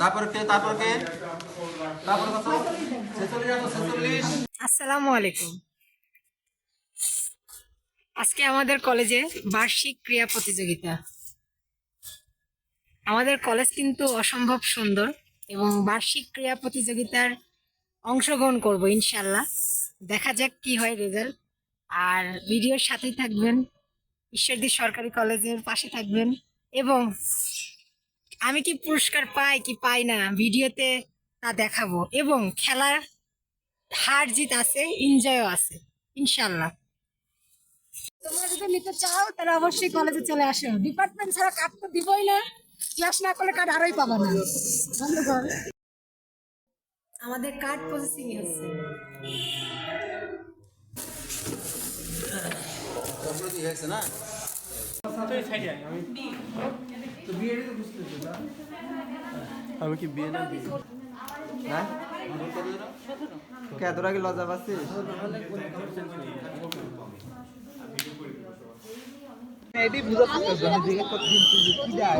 তারপর কে তারপর কে? তারপর কত ছেচল্লিশ আসসালামু আলাইকুম। আজকে আমাদের কলেজে বার্ষিক ক্রীড়া প্রতিযোগিতা। আমাদের কলেজ কিন্তু অসম্ভব সুন্দর এবং বার্ষিক ক্রীড়া প্রতিযোগিতার অংশগ্রহণ করব ইনশাল্লাহ। দেখা যাক কি হয় রেজাল্ট আর ভিডিওর সাথেই থাকবেন ঈশ্বরদী সরকারি কলেজের পাশে থাকবেন এবং আমি কি পুরস্কার পাই কি পাই না ভিডিওতে তা দেখাবো। এবং খেলার হার জিত আছে এনজয়ও আছে ইনশাল্লাহ তোমরা যদি নিতে চাও তাহলে অবশ্যই কলেজে চলে আসো। ডিপার্টমেন্ট ছাড়া কার্ড তো দিবই না। ক্লাস না করলে কার্ড আরোই পাবো না। আমাদের কার্ড প্রসেসিং হচ্ছে। তারপরে কি হয়েছে না? আমি কি বিয়ে না বিয়ে হ্যাঁ? কে তোরা কি লজ্জা পাচ্ছিস? এটি বুঝাতে আমি দিকে কতদিন তুই কি দেয়?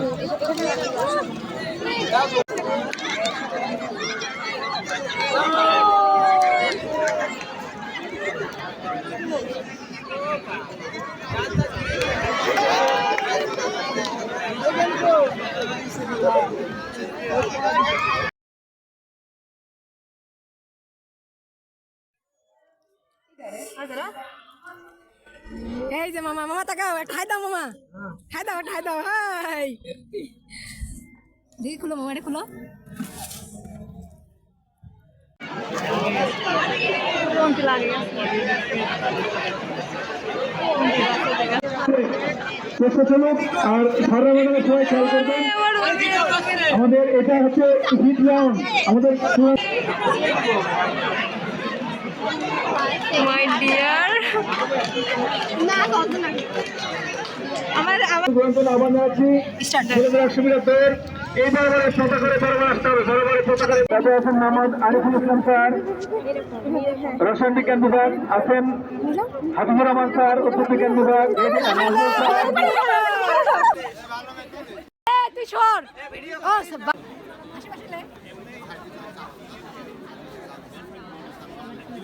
এই যে মামা মামা তাকাও ঠাই দাও মামা। ঠাই দাও ঠাই দাও, হাই। দেখি খুলো মামা খুলো। আমাদের এটা হচ্ছে আমাদের মাই ডিয়ার আমার আমার আহ্বান জানাচ্ছি এই বরাবরের শত করে বরাবর আসতে হবে বরাবরের পতাকারে তাতে আছেন মোহাম্মদ আরিফুল ইসলাম স্যার। রসায়ন বিজ্ঞান বিভাগ আছেন হাবিবুর রহমান স্যার উদ্যোগ বিজ্ঞান বিভাগ। তুই সর। ও।